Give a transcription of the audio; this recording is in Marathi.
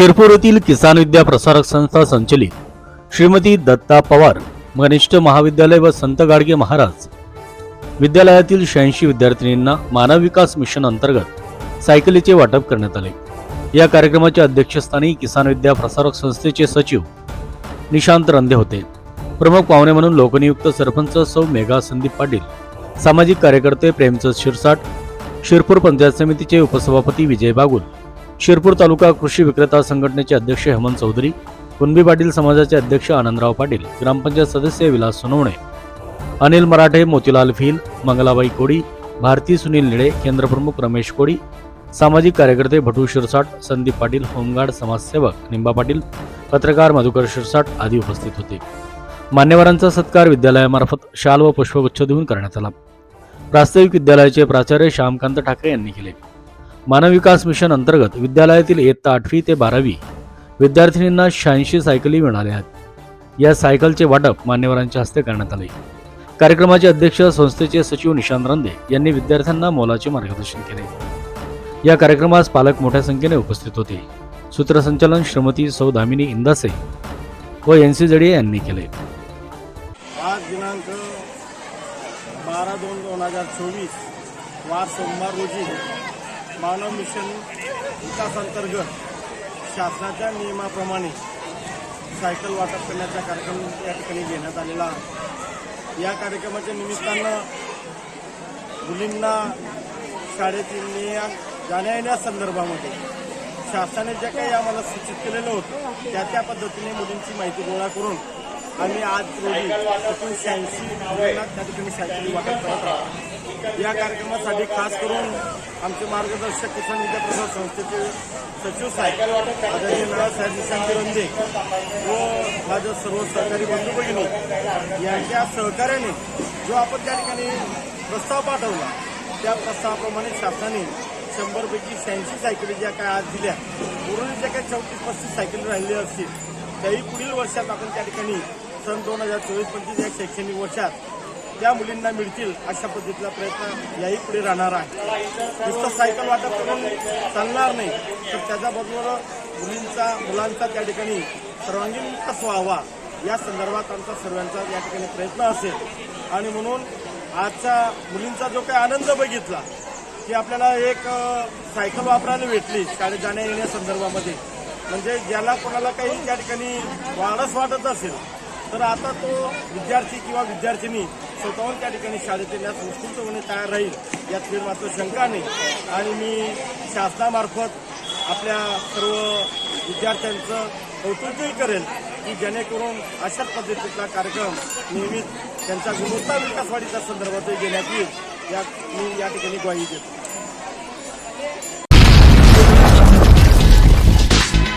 शिरपूर येथील किसान विद्या प्रसारक संस्था संचलित. श्रीमती दत्ता पवार घनिष्ठ महाविद्यालय व संत गाडगे महाराज. विद्यालयातील शहाऐंशी विद्यार्थिनींना मानव विकास मिशन अंतर्गत सायकलीचे वाटप करण्यात आले. या कार्यक्रमाच्या अध्यक्षस्थानी किसान विद्या प्रसारक संस्थेचे सचिव निशांत रंदे होते. प्रमुख पाहुणे म्हणून लोकनियुक्त सरपंच सौ मेघा संदीप पाटील सामाजिक कार्यकर्ते प्रेमचंद शिरसाट शिरपूर पंचायत समितीचे उपसभापती विजय बागुल शिरपूर तालुका कृषी विक्रेता संघटनेचे अध्यक्ष हेमंत चौधरी कुणबी पाटील समाजाचे अध्यक्ष आनंदराव पाटील ग्रामपंचायत सदस्य विलास सोनवणे अनिल मराठे मोतीलाल फिल मंगलाबाई कोडी भारती सुनील निळे केंद्रप्रमुख रमेश कोडी सामाजिक कार्यकर्ते भटू शिरसाट संदीप पाटील होमगार्ड समाजसेवक निंबा पाटील पत्रकार मधुकर शिरसाट आदी उपस्थित होते. मान्यवरांचा सत्कार विद्यालयामार्फत शाल व पुष्पगुच्छ देऊन करण्यात आला. प्रास्ताविक विद्यालयाचे प्राचार्य श्यामकांत ठाकरे यांनी केले. मानव विकास मिशन अंतर्गत विद्यालयातील इयत्ता आठवी ते बारावी विद्यार्थिनींना शहाऐंशी सायकली मिळाल्या आहेत. या सायकलचे वाटप मान्यवरांच्या हस्ते करण्यात आले. कार्यक्रमाचे अध्यक्ष संस्थेचे सचिव निशांत रंदे यांनी विद्यार्थ्यांना मोलाचे मार्गदर्शन केले. या कार्यक्रमास पालक मोठ्या संख्येने उपस्थित होते. सूत्रसंचालन श्रीमती सौ दामिनी इंदासे व एन सी जडिये यांनी केले. आज दिनांक बारा दोन दोन हजार चोवीस वार सोमवार रोजी मानव मिशन विकासांतर्गत शासनाच्या नियमाप्रमाणे सायकल वाटप करण्याचा कार्यक्रम या ठिकाणी घेण्यात आलेला आहे. या कार्यक्रमाच्या निमित्तानं मुलींना शाळेतील निया जाण्या येण्या संदर्भामध्ये शासनाने जे काही आम्हाला सूचित केलेलं होतं त्या त्या पद्धतीने मुलींची माहिती गोळा करून आम्ही आज रोजी एकूण शहाऐंशी मुलांना त्या ठिकाणी सायकली वाटप करत आहोत. या कार्यक्रमासाठी खास करून आमचे मार्गदर्शक किसान विद्या संस्थेचे सचिव साहेब आदरणीय नानासाहेब निशांत रंजे व माझ्या सर्व सहकारी बंधू भगिनी यांच्या सहकार्याने जो आपण त्या ठिकाणी प्रस्ताव पाठवला त्या प्रस्तावाप्रमाणे शासनाने शंभरपैकी शहाऐंशी सायकली ज्या काय आज दिल्या उर्वरित ज्या काही चौतीस पस्तीस सायकली राहिल्या असतील त्याही पुढील वर्षात आपण त्या ठिकाणी सन दोन हजार चोवीस पंचवीस या शैक्षणिक वर्षात त्या मुलींना मिळतील अशा पद्धतीचा प्रयत्न याही पुढे राहणार आहे. नुसतं सायकल वाटप करून चालणार नाही तर त्याच्याबरोबर मुलींचा मुलांचा त्या ठिकाणी सर्वांगीण विकास व्हावा. या संदर्भात आमचा सर्वांचा या ठिकाणी प्रयत्न असेल. आणि म्हणून आजचा मुलींचा जो काही आनंद बघितला की आपल्याला एक सायकल वापरायला भेटली शाळेत जाण्या येण्यासंदर्भामध्ये म्हणजे ज्याला कोणाला काही त्या ठिकाणी वाढच वाटत असेल तर आता तो विद्यार्थी किंवा विद्यार्थिनी स्वतःहून त्या ठिकाणी शाळेत येण्यास उत्स्फूर्तपणे तयार राहील यात काही मात्र शंका नाही. आणि मी शासनामार्फत आपल्या सर्व विद्यार्थ्यांचं कौतुकही करेल की जेणेकरून अशाच पद्धतीचा कार्यक्रम नेहमीच त्यांच्या गुणवत्ता विकास संदर्भात संदर्भातही घेण्यात येईल या मी या ठिकाणी ग्वाही देतो.